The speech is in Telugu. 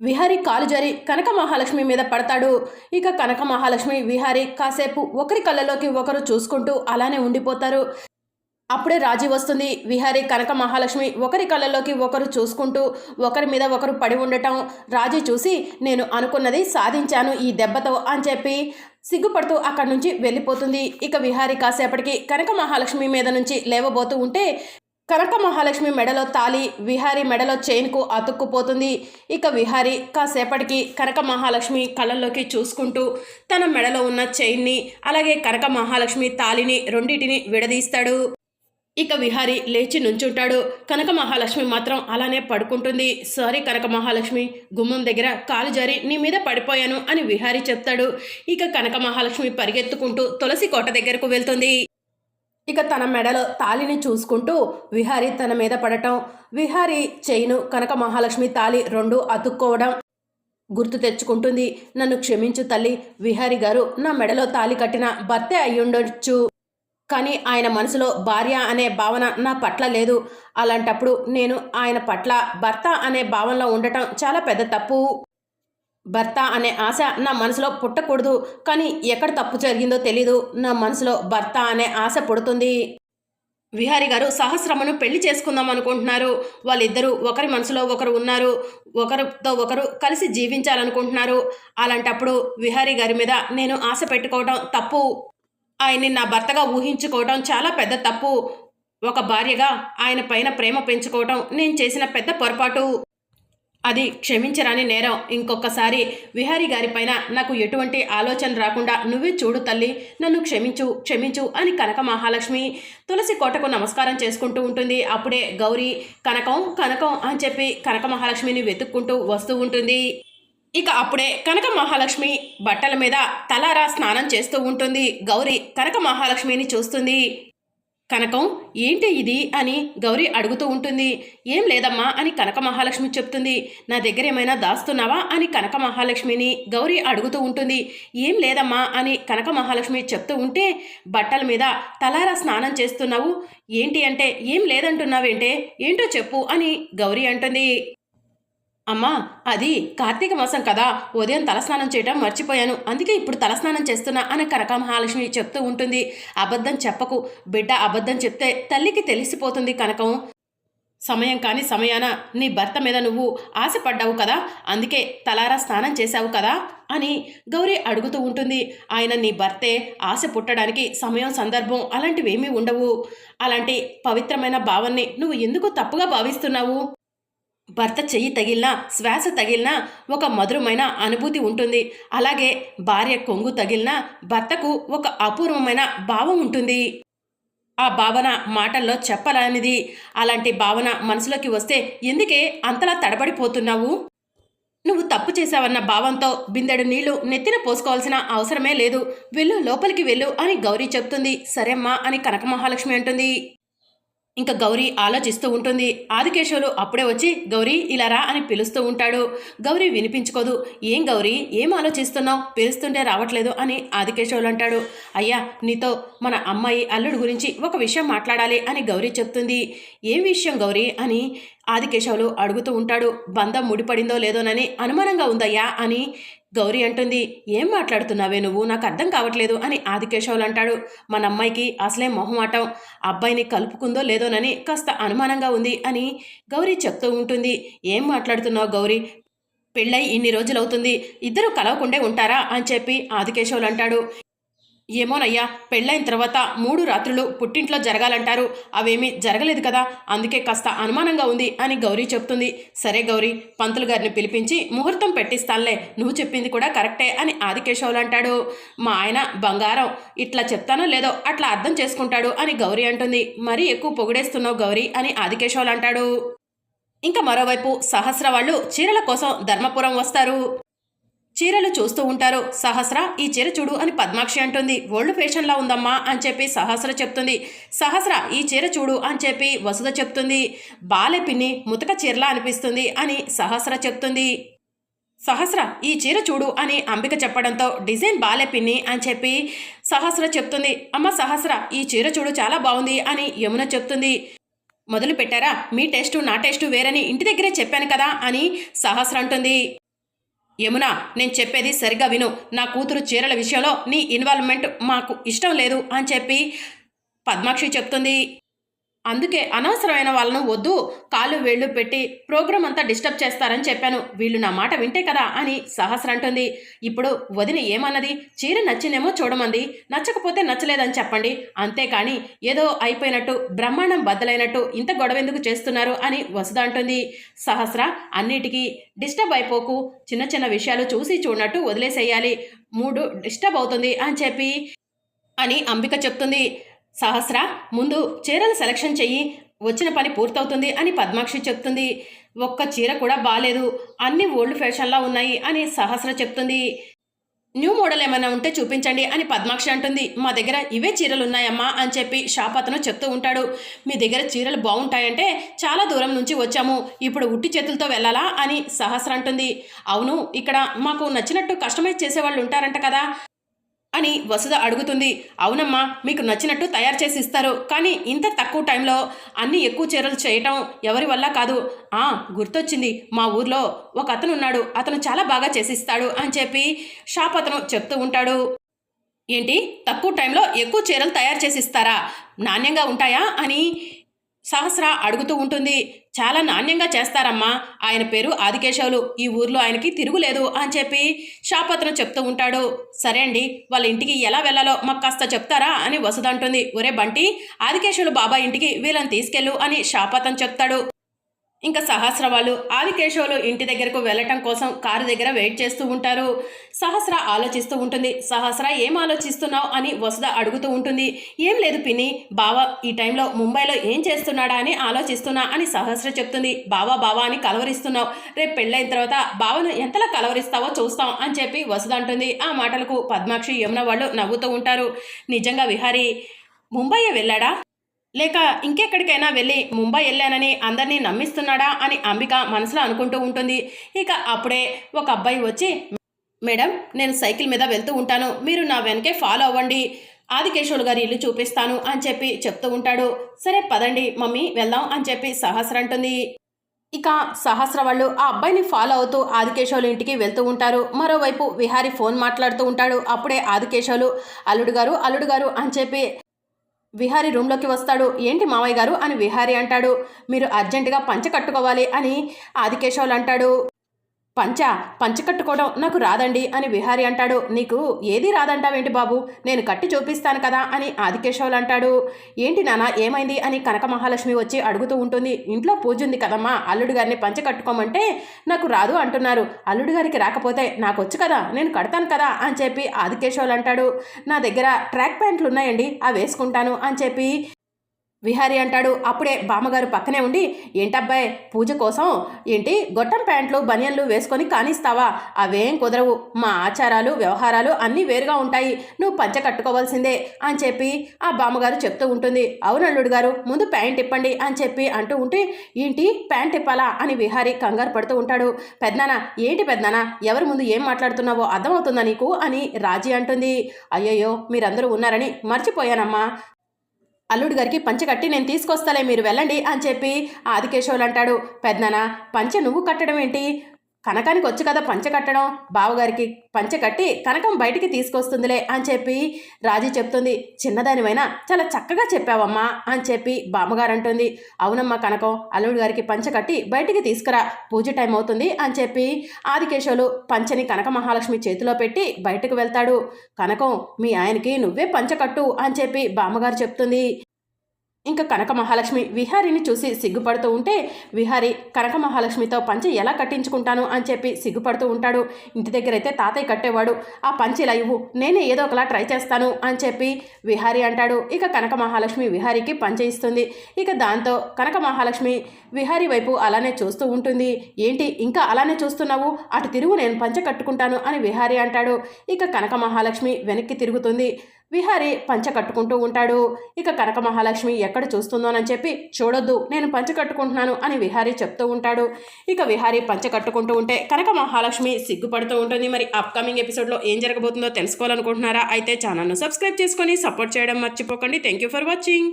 విహారి కాలు జారి కనక మహాలక్ష్మి మీద పడతాడు. ఇక కనక మహాలక్ష్మి విహారి కాసేపు ఒకరి కళ్ళలోకి ఒకరు చూసుకుంటూ అలానే ఉండిపోతారు. అప్పుడే రాజీ వస్తుంది. విహారీ కనక మహాలక్ష్మి ఒకరి కళ్ళలోకి ఒకరు చూసుకుంటూ ఒకరి మీద ఒకరు పడి ఉండటం. రాజీ చూసి నేను అనుకున్నది సాధించాను ఈ దెబ్బతో అని చెప్పి సిగ్గుపడుతూ అక్కడి నుంచి వెళ్ళిపోతుంది. ఇక విహారీ కాసేపటికి కనక మహాలక్ష్మి మీద నుంచి లేవబోతూ ఉంటే కనక మహాలక్ష్మి మెడలో తాలి విహారీ మెడలో చైన్కు అతుక్కుపోతుంది. ఇక విహారీ కాసేపటికి కనక మహాలక్ష్మి కళ్ళల్లోకి చూసుకుంటూ తన మెడలో ఉన్న చైన్ని అలాగే కనక మహాలక్ష్మి తాలిని రెండింటిని విడదీస్తాడు. ఇక విహారి లేచి నుంచుంటాడు. కనక మహాలక్ష్మి మాత్రం అలానే పడుకుంటుంది. సారీ కనక మహాలక్ష్మి గుమ్మం దగ్గర కాలు జారి నీ మీద పడిపోయాను అని విహారి చెప్తాడు. ఇక కనక మహాలక్ష్మి పరిగెత్తుకుంటూ తులసి కోట దగ్గరకు వెళ్తుంది. ఇక తన మెడలో తాలిని చూసుకుంటూ విహారి తన మీద పడటం విహారి చైను కనక మహాలక్ష్మి తాలి రెండు అతుక్కోవడం గుర్తు తెచ్చుకుంటుంది. నన్ను క్షమించు తల్లి విహారి గారు నా మెడలో తాలి కట్టిన భర్తే అయ్యుండొచ్చు. కానీ ఆయన మనసులో భార్య అనే భావన నా పట్ల లేదు. అలాంటప్పుడు నేను ఆయన పట్ల భర్త అనే భావనలో ఉండటం చాలా పెద్ద తప్పు. భర్త అనే ఆశ నా మనసులో పుట్టకూడదు. కానీ ఎక్కడ తప్పు జరిగిందో తెలీదు. నా మనసులో భర్త అనే ఆశ పుడుతుంది. విహారి గారు సహస్రమను పెళ్ళి చేసుకుందాం అనుకుంటున్నారు. వాళ్ళిద్దరూ ఒకరి మనసులో ఒకరు ఉన్నారు. ఒకరితో ఒకరు కలిసి జీవించాలనుకుంటున్నారు. అలాంటప్పుడు విహారీ గారి మీద నేను ఆశ పెట్టుకోవడం తప్పు. ఆయన్ని నా భర్తగా ఊహించుకోవడం చాలా పెద్ద తప్పు. ఒక భార్యగా ఆయన పైన ప్రేమ పెంచుకోవడం నేను చేసిన పెద్ద పొరపాటు. అది క్షమించరాని నేరం. ఇంకొకసారి విహారి గారి పైన నాకు ఎటువంటి ఆలోచన రాకుండా నువ్వే చూడు తల్లి నన్ను క్షమించు క్షమించు అని కనక మహాలక్ష్మి తులసి కోటకు నమస్కారం చేసుకుంటూ ఉంటుంది. అప్పుడే గౌరీ కనకం కనకం అని చెప్పి కనక మహాలక్ష్మిని వెతుక్కుంటూ వస్తూ ఉంటుంది. ఇక అప్పుడే కనక మహాలక్ష్మి బట్టల మీద తలారా స్నానం చేస్తూ ఉంటుంది. గౌరీ కనక మహాలక్ష్మిని చూస్తుంది. కనకం ఏంటి ఇది? అని గౌరీ అడుగుతూ ఉంటుంది. ఏం లేదమ్మా అని కనక మహాలక్ష్మి చెప్తుంది. నా దగ్గర ఏమైనా దాస్తున్నావా? అని కనక మహాలక్ష్మిని గౌరీ అడుగుతూ ఉంటుంది. ఏం లేదమ్మా అని కనక మహాలక్ష్మి చెప్తూ ఉంటే బట్టల మీద తలారా స్నానం చేస్తున్నావు? ఏంటి అంటే ఏం లేదంటున్నావేంటే ఏంటో చెప్పు అని గౌరీ అంటుంది. అమ్మా అది కార్తీక మాసం కదా. ఉదయం తలస్నానం చేయటం మర్చిపోయాను. అందుకే ఇప్పుడు తలస్నానం చేస్తున్నా అని కనక మహాలక్ష్మి చెప్తూ ఉంటుంది. అబద్ధం చెప్పకు. బిడ్డ అబద్ధం చెప్తే తల్లికి తెలిసిపోతుంది కనకం. సమయం కాని సమయాన నీ భర్త మీద నువ్వు ఆశపడ్డావు కదా. అందుకే తలారా స్నానం చేశావు కదా అని గౌరీ అడుగుతూ ఉంటుంది. ఆయన నీ భర్తే ఆశ పుట్టడానికి సమయం సందర్భం అలాంటివేమీ ఉండవు. అలాంటి పవిత్రమైన భావాన్ని నువ్వు ఎందుకు తప్పుగా భావిస్తున్నావు? భర్త చెయ్యి తగిలినా శ్వాస తగిలినా ఒక మధురమైన అనుభూతి ఉంటుంది. అలాగే భార్య కొంగు తగిలినా భర్తకు ఒక అపూర్వమైన భావం ఉంటుంది. ఆ భావన మాటల్లో చెప్పలేనిది. అలాంటి భావన మనసులోకి వస్తే ఎందుకే అంతలా తడబడిపోతున్నావు? నువ్వు తప్పు చేశావన్న భావంతో బిందెడు నీళ్ళు నెత్తిన పోసుకోవాల్సిన అవసరమే లేదు. వెళ్ళు లోపలికి వెళ్ళు అని గౌరీ చెప్తుంది. సరేమ్మా అని కనక మహాలక్ష్మి అంటుంది. ఇంకా గౌరీ ఆలోచిస్తూ ఉంటుంది. ఆదికేశవులు అప్పుడే వచ్చి గౌరీ ఇలా రా అని పిలుస్తూ ఉంటాడు. గౌరీ వినిపించుకోదు. ఏం గౌరీ? ఏం ఆలోచిస్తున్నావు? పిలుస్తుంటే రావట్లేదు అని ఆదికేశవులు అంటాడు. అయ్యా నీతో మన అమ్మాయి అల్లుడు గురించి ఒక విషయం మాట్లాడాలి అని గౌరీ చెప్తుంది. ఏం విషయం గౌరీ? అని ఆదికేశవులు అడుగుతూ ఉంటాడు బంధం ముడిపడిందో లేదోనని అనుమానంగా ఉందయ్యా అని గౌరీ అంటుంది ఏం మాట్లాడుతున్నావే నువ్వు? నాకు అర్థం కావట్లేదు అని ఆదికేశవులు అంటాడు. మన అమ్మాయికి అసలే మొహమాటం అబ్బాయిని కలుపుకుందో లేదోనని కాస్త అనుమానంగా ఉంది అని గౌరీ చెప్తూ ఉంటుంది. ఏం మాట్లాడుతున్నావు గౌరీ? పెళ్ళై ఇన్ని రోజులవుతుంది. ఇద్దరు కలవకుండే ఉంటారా? అని చెప్పి ఆదికేశవులు అంటాడు. ఏమోనయ్యా పెళ్ళైన తర్వాత మూడు రాత్రులు పుట్టింట్లో జరగాలంటారు. అవేమీ జరగలేదు కదా అందుకే కాస్త అనుమానంగా ఉంది అని గౌరీ చెప్తుంది. సరే గౌరీ పంతులు గారిని పిలిపించి ముహూర్తం పెట్టిస్తానులే నువ్వు చెప్పింది కూడా కరెక్టే అని ఆదికేశవులు అంటాడు. మా ఆయన బంగారం ఇట్లా చెప్తానో లేదో అట్లా అర్థం చేసుకుంటాడు అని గౌరీ అంటుంది. మరీ ఎక్కువ పొగిడేస్తున్నావు గౌరీ అని ఆదికేశవులు అంటాడు. ఇంకా మరోవైపు సహస్ర వాళ్ళు చీరల కోసం ధర్మపురం వస్తారు. చీరలు చూస్తూ ఉంటారు? సహస్ర ఈ చీర చూడు అని పద్మాక్షి అంటుంది. ఓల్డ్ ఫ్యాషన్లా ఉందమ్మా అని చెప్పి సహస్ర చెప్తుంది. సహస్ర ఈ చీర చూడు అని చెప్పి వసుధ చెప్తుంది. బాలె పిన్ని ముతక చీరలా అనిపిస్తుంది అని సహస్ర చెప్తుంది. సహస్ర ఈ చీర చూడు అని అంబిక చెప్పడంతో డిజైన్ బాలే పిన్ని అని చెప్పి సహస్ర చెప్తుంది. అమ్మ సహస్ర ఈ చీర చూడు చాలా బాగుంది అని యమున చెప్తుంది. మొదలు పెట్టారా మీ టేస్టు నా టేస్టు వేరని ఇంటి దగ్గరే చెప్పాను కదా అని సహస్ర అంటుంది. యమున నేను చెప్పేది సరిగ్గా విను. నా కూతురు చీరల విషయంలో నీ ఇన్వాల్వ్మెంట్ మాకు ఇష్టం లేదు అని చెప్పి పద్మాక్షి చెప్తుంది. అందుకే అనవసరమైన వాళ్ళను వద్దు కాళ్ళు వేళ్ళు పెట్టి ప్రోగ్రామ్ అంతా డిస్టర్బ్ చేస్తారని చెప్పాను. వీళ్ళు నా మాట వింటే కదా అని సహస్ర అంటుంది. ఇప్పుడు వదిన ఏమన్నది? చీర నచ్చిందేమో చూడమంది. నచ్చకపోతే నచ్చలేదని చెప్పండి. అంతేకాని ఏదో అయిపోయినట్టు బ్రహ్మాండం బద్దలైనట్టు ఇంత గొడవ ఎందుకు చేస్తున్నారు అని వసుద అంటుంది. సహస్ర అన్నిటికీ డిస్టర్బ్ అయిపోకు. చిన్న చిన్న విషయాలు చూసి చూడనట్టు వదిలేసేయాలి. మూడు డిస్టర్బ్ అవుతుంది అని చెప్పి అని అంబిక చెప్తుంది. సహస్ర ముందు చీరలు సెలక్షన్ చెయ్యి వచ్చిన పని పూర్తవుతుంది అని పద్మాక్షి చెప్తుంది. ఒక్క చీర కూడా బాలేదు అన్ని ఓల్డ్ ఫ్యాషన్లా ఉన్నాయి అని సహస్ర చెప్తుంది. న్యూ మోడల్ ఏమైనా ఉంటే చూపించండి అని పద్మాక్షి అంటుంది. మా దగ్గర ఇవే చీరలు ఉన్నాయమ్మా అని చెప్పి షాప్ అతను చెప్తూ ఉంటాడు. మీ దగ్గర చీరలు బాగుంటాయంటే చాలా దూరం నుంచి వచ్చాము ఇప్పుడు ఉట్టి చేతులతో వెళ్ళాలా అని సహస్ర అంటుంది. అవును ఇక్కడ మాకు నచ్చినట్టు కస్టమైజ్ చేసేవాళ్ళు ఉంటారంట కదా. అని వసుధ అడుగుతుంది. అవునమ్మా మీకు నచ్చినట్టు తయారు చేసి ఇస్తారు. కానీ ఇంత తక్కువ టైంలో అన్ని ఎక్కువ చీరలు చేయటం ఎవరి వల్ల కాదు. ఆ గుర్తొచ్చింది. మా ఊర్లో ఒక అతను ఉన్నాడు అతను చాలా బాగా చేసిస్తాడు అని చెప్పి షాప్ అతను చెప్తూ ఉంటాడు. ఏంటి? తక్కువ టైంలో ఎక్కువ చీరలు తయారు చేసి ఇస్తారా? నాణ్యంగా ఉంటాయా? అని సహస్ర అడుగుతూ ఉంటుంది. చాలా నాణ్యంగా చేస్తారమ్మా. ఆయన పేరు ఆదికేశవులు. ఈ ఊర్లో ఆయనకి తిరుగులేదు అని చెప్పి షాపత్రం చెప్తూ ఉంటాడు. సరే అండి వాళ్ళ ఇంటికి ఎలా వెళ్ళాలో మాకు కాస్త చెప్తారా అని వసుధ ఒరే బంటి ఆదికేశవులు బాబా ఇంటికి వీళ్ళని తీసుకెళ్ళు అని షాపత్రం చెప్తాడు. ఇంకా సహస్ర వాళ్ళు ఆదికేశవులు ఇంటి దగ్గరకు వెళ్ళటం కోసం కారు దగ్గర వెయిట్ చేస్తూ ఉంటారు. సహస్ర ఆలోచిస్తూ ఉంటుంది. సహస్ర ఏం ఆలోచిస్తున్నావు? అని వసుధ అడుగుతూ ఉంటుంది. ఏం లేదు పిన్ని బావ ఈ టైంలో ముంబైలో ఏం చేస్తున్నాడా అని ఆలోచిస్తున్నా అని సహస్ర చెప్తుంది. బావా బావా అని కలవరిస్తున్నావు. రేపు పెళ్ళైన తర్వాత బావను ఎంతలా కలవరిస్తావో చూస్తాం అని చెప్పి వసుధ అంటుంది. ఆ మాటలకు పద్మాక్షి యమున వాళ్ళు నవ్వుతూ ఉంటారు. నిజంగా విహారీ ముంబై వెళ్ళాడా? లేక ఇంకెక్కడికైనా వెళ్ళి ముంబై వెళ్ళానని అందరినీ నమ్మిస్తున్నాడా అని అంబిక మనసులో అనుకుంటూ ఉంటుంది. ఇక అప్పుడే ఒక అబ్బాయి వచ్చి మేడం నేను సైకిల్ మీద వెళ్తూ ఉంటాను. మీరు నా వెనకే ఫాలో అవ్వండి. ఆదికేశవులు గారి ఇల్లు చూపిస్తాను అని చెప్పి చెప్తూ ఉంటాడు. సరే పదండి మమ్మీ వెళ్దాం అని చెప్పి సహస్ర అంటుంది. ఇక సహస్ర వాళ్ళు ఆ అబ్బాయిని ఫాలో అవుతూ ఆదికేశవులు ఇంటికి వెళ్తూ ఉంటారు. మరోవైపు విహారి ఫోన్ మాట్లాడుతూ ఉంటాడు. అప్పుడే ఆదికేశవులు అల్లుడు గారు అల్లుడు గారు అని చెప్పి విహారీ రూమ్లోకి వస్తాడు. ఏంటి మావయ్య గారు? అని విహారీ అంటాడు. మీరు అర్జెంటుగా పంచ కట్టుకోవాలి అని ఆదికేశవులు అంటాడు. పంచ పంచ కట్టుకోవడం నాకు రాదండి అని విహారి అంటాడు. నీకు ఏది రాదంటావేంటి బాబు? నేను కట్టి చూపిస్తాను కదా అని ఆదికేశవులు అంటాడు. ఏంటి నాన్న ఏమైంది అని కనక మహాలక్ష్మి వచ్చి అడుగుతూ ఉంటుంది. ఇంట్లో పూజ ఉంది కదమ్మా అల్లుడు గారిని పంచ కట్టుకోమంటే నాకు రాదు అంటున్నారు. అల్లుడు గారికి రాకపోతే నాకు వచ్చు కదా నేను కడతాను కదా అని చెప్పి ఆదికేశవులు అంటాడు. నా దగ్గర ట్రాక్ ప్యాంట్లు ఉన్నాయండి అవి వేసుకుంటాను అని చెప్పి విహారి అంటాడు. అప్పుడే బామ్మగారు పక్కనే ఉండి ఏంటబ్బాయ్ పూజ కోసం ఏంటి గొట్టం ప్యాంట్లు బనియన్లు వేసుకొని కానిస్తావా? అవేం కుదరవు. మా ఆచారాలు వ్యవహారాలు అన్నీ వేరుగా ఉంటాయి. నువ్వు పంచ కట్టుకోవాల్సిందే అని చెప్పి ఆ బామ్మగారు చెప్తూ ఉంటుంది. అవునల్లుడు గారు ముందు ప్యాంట్ ఇప్పండి అని చెప్పి అంటూ ఉంటే ఏంటి ప్యాంట్ ఇప్పాలా అని విహారి కంగారు పడుతూ ఉంటాడు. పెద్దనా ఏంటి పెద్దనా ఎవరి ముందు ఏం మాట్లాడుతున్నావో అర్థమవుతుందా నీకు? అని రాజీ అంటుంది. అయ్యయ్యో మీరందరూ ఉన్నారని మర్చిపోయానమ్మా. అల్లుడు గారికి పంచె కట్టి నేను తీసుకొస్తాలే మీరు వెళ్ళండి అని చెప్పి ఆదికేశవులు అంటాడు. పెద్దనా పంచె నువ్వు కట్టడం ఏంటి కనకానికి వచ్చి కదా పంచె కట్టడం. బావగారికి పంచె కట్టి కనకం బయటికి తీసుకొస్తుందిలే అని చెప్పి రాజీ చెప్తుంది. చిన్నదానివైనా చాలా చక్కగా చెప్పావమ్మా అని చెప్పి బామ్మగారు అంటుంది అవునమ్మా కనకం అల్లుడు గారికి పంచె కట్టి బయటికి తీసుకురా. పూజ టైం అవుతుంది అని చెప్పి ఆదికేశవులు పంచని కనక మహాలక్ష్మి చేతిలో పెట్టి బయటకు వెళ్తాడు. కనకం మీ ఆయనకి నువ్వే పంచె కట్టు అని చెప్పి బామ్మగారు చెప్తుంది. ఇంకా కనక మహాలక్ష్మి విహారిని చూసి సిగ్గుపడుతూ ఉంటే విహారి కనక మహాలక్ష్మితో పంచె ఎలా కట్టించుకుంటాను? అని చెప్పి సిగ్గుపడుతూ ఉంటాడు. ఇంటి దగ్గర అయితే తాతయ్య కట్టేవాడు. ఆ పంచి ఇలా ఇవ్వు నేనే ఏదో ఒకలా ట్రై చేస్తాను అని చెప్పి విహారి అంటాడు. ఇక కనక మహాలక్ష్మి విహారికి పంచె ఇస్తుంది. ఇక దాంతో కనక మహాలక్ష్మి విహారి వైపు అలానే చూస్తూ ఉంటుంది. ఏంటి ఇంకా అలానే చూస్తున్నావు? అటు తిరుగు నేను పంచె కట్టుకుంటాను అని విహారి అంటాడు. ఇక కనక మహాలక్ష్మి వెనక్కి తిరుగుతుంది. విహారి పంచ కట్టుకుంటూ ఉంటాడు. ఇక కనక మహాలక్ష్మి ఎక్కడ చూస్తుందోనని చెప్పి చూడొద్దు నేను పంచ కట్టుకుంటున్నాను అని విహారి చెప్తూ ఉంటాడు. ఇక విహారి పంచ కట్టుకుంటూ ఉంటే కనక మహాలక్ష్మి సిగ్గుపడుతూ ఉంటుంది. మరి అప్కమింగ్ ఎపిసోడ్లో ఏం జరగబోతుందో తెలుసుకోవాలనుకుంటున్నారా? అయితే ఛానల్ను సబ్స్క్రైబ్ చేసుకొని సపోర్ట్ చేయడం మర్చిపోకండి. Thank you for watching